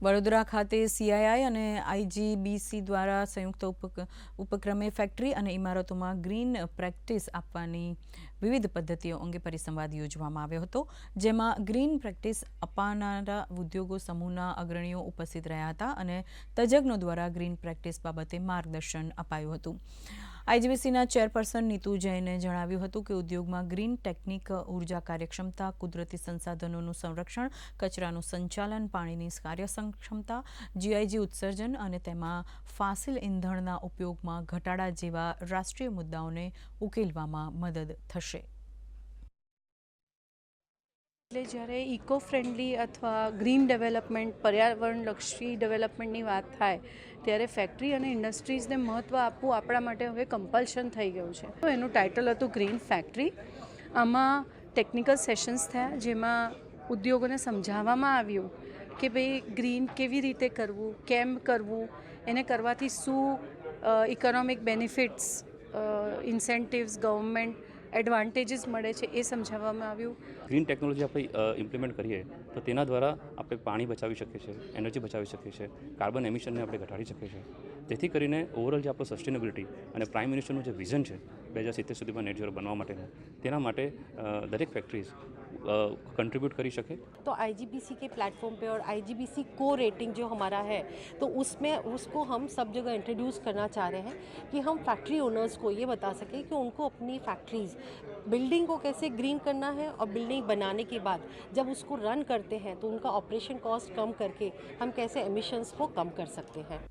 વડોદરા ખાતે સીઆઈઆઈ અને આઈજીબીસી દ્વારા સંયુક્ત ઉપક, ઉપક્રમે ફેક્ટરી અને ઇમારતોમાં ગ્રીન પ્રેક્ટિસ આપવાની વિવિધ પદ્ધતિઓ અંગે પરિસંવાદ યોજવામાં આવ્યો હતો, જેમાં ગ્રીન પ્રેક્ટિસ અપાનારા ઉદ્યોગો, સમૂહના અગ્રણીઓ ઉપસ્થિત રહ્યા હતા અને તજજ્ઞો દ્વારા ગ્રીન પ્રેક્ટિસ બાબતે માર્ગદર્શન અપાયું હતું. આઈજીબીસીના ચેરપર્સન નીતુ જૈને જણાવ્યું હતું કે ઉદ્યોગમાં ગ્રીન ટેકનિક ઊર્જા કાર્યક્ષમતા, કુદરતી સંસાધનોનું સંરક્ષણ, કચરાનું સંચાલન, પાણીની કાર્યક્ષમતા, જીઆઈજી ઉત્સર્જન અને તેમાં ફાસિલ ઇંધણના ઉપયોગમાં ઘટાડા જેવા રાષ્ટ્રીય મુદ્દાઓને ઉકેલવામાં મદદ થશે. એટલે જ્યારે ઇકો ફ્રેન્ડલી અથવા ગ્રીન ડેવલપમેન્ટ પર્યાવરણલક્ષી ડેવલપમેન્ટની વાત થાય, ત્યારે ફેક્ટરી અને ઇન્ડસ્ટ્રીઝને મહત્ત્વ આપવું આપણા માટે હવે કમ્પલ્શન થઈ ગયું છે. તો એનું ટાઇટલ હતું ગ્રીન ફેક્ટરી આમાં ટેકનિકલ સેશન્સ થયા, જેમાં ઉદ્યોગોને સમજાવવામાં આવ્યું કે ભાઈ ગ્રીન કેવી રીતે કરવું, કેમ કરવું, એને કરવાથી શું economic benefits incentives government advantages મળે છે એ સમજાવવામાં આવ્યું. ગ્રીન ટેકનોલોજી આપણે ઇમ્પ્લિમેન્ટ કરીએ તો તેના દ્વારા આપણે પાણી બચાવી શકીએ છીએ એનર્જી બચાવી શકીએ છીએ કાર્બન એમિશનને આપણે ઘટાડી શકીએ છીએ. તેથી કરીને ઓવરઓલ જે આપણું સસ્ટેનેબિલિટી અને પ્રાઇમ મિનિસ્ટરનું જે વિઝન છે, બે હજાર સિત્તેર સુધીમાં નેટ ઝીરો બનવા માટેનું, તેના માટે દરેક ફેક્ટરીઝ कंट्रीब्यूट करी सके? तो आईजीबीसी के प्लेटफॉर्म पे और आईजीबीसी को रेटिंग जो हमारा है तो उसमें उसको हम सब जगह इंट्रोड्यूस करना चाह रहे हैं कि हम फैक्ट्री ओनर्स को ये बता सकें कि उनको अपनी फैक्ट्रीज बिल्डिंग को कैसे ग्रीन करना है और बिल्डिंग बनाने के बाद जब उसको रन करते हैं तो उनका ऑपरेशन कॉस्ट कम करके हम कैसे एमिशंस को कम कर सकते हैं।